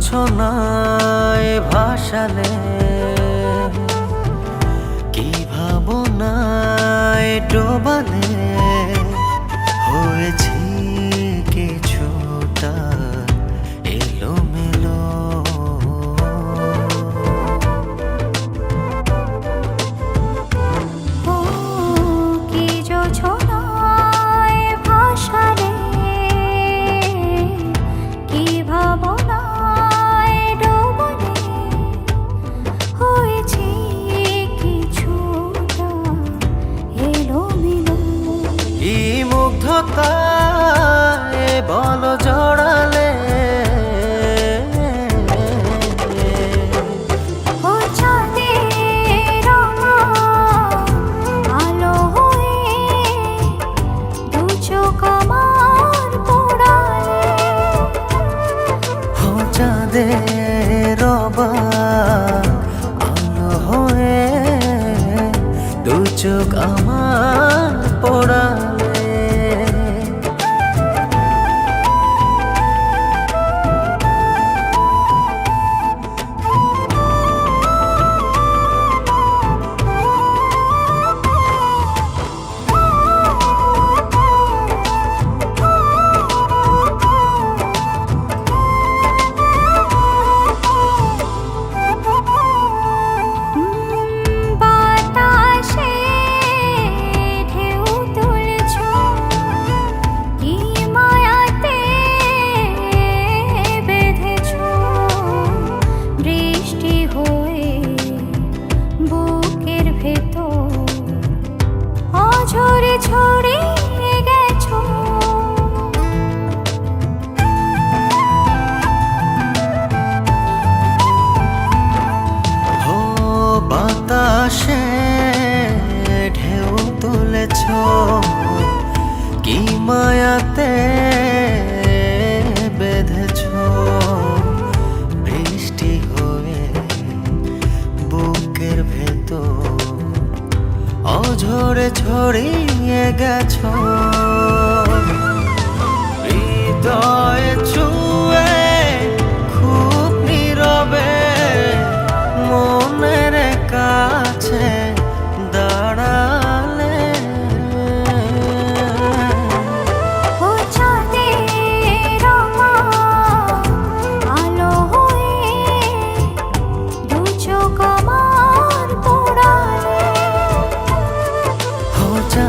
জোছনায় ভাসালে কি ভাবনায় ডোবালে? হয়েছি কিছুটা এলোমেলো মুগ্ধতায় বল জড়ালে। ও চাঁদের আলো হয়ে দু চোখ আমার পোড়ালে। বাতাসে ঢেউ তুলেছ কি মায়াতে অঝরে ছড়িয়ে গেছ।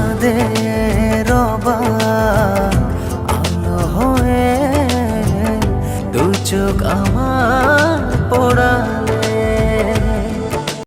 চাঁদের আলো হয়ে দু আমার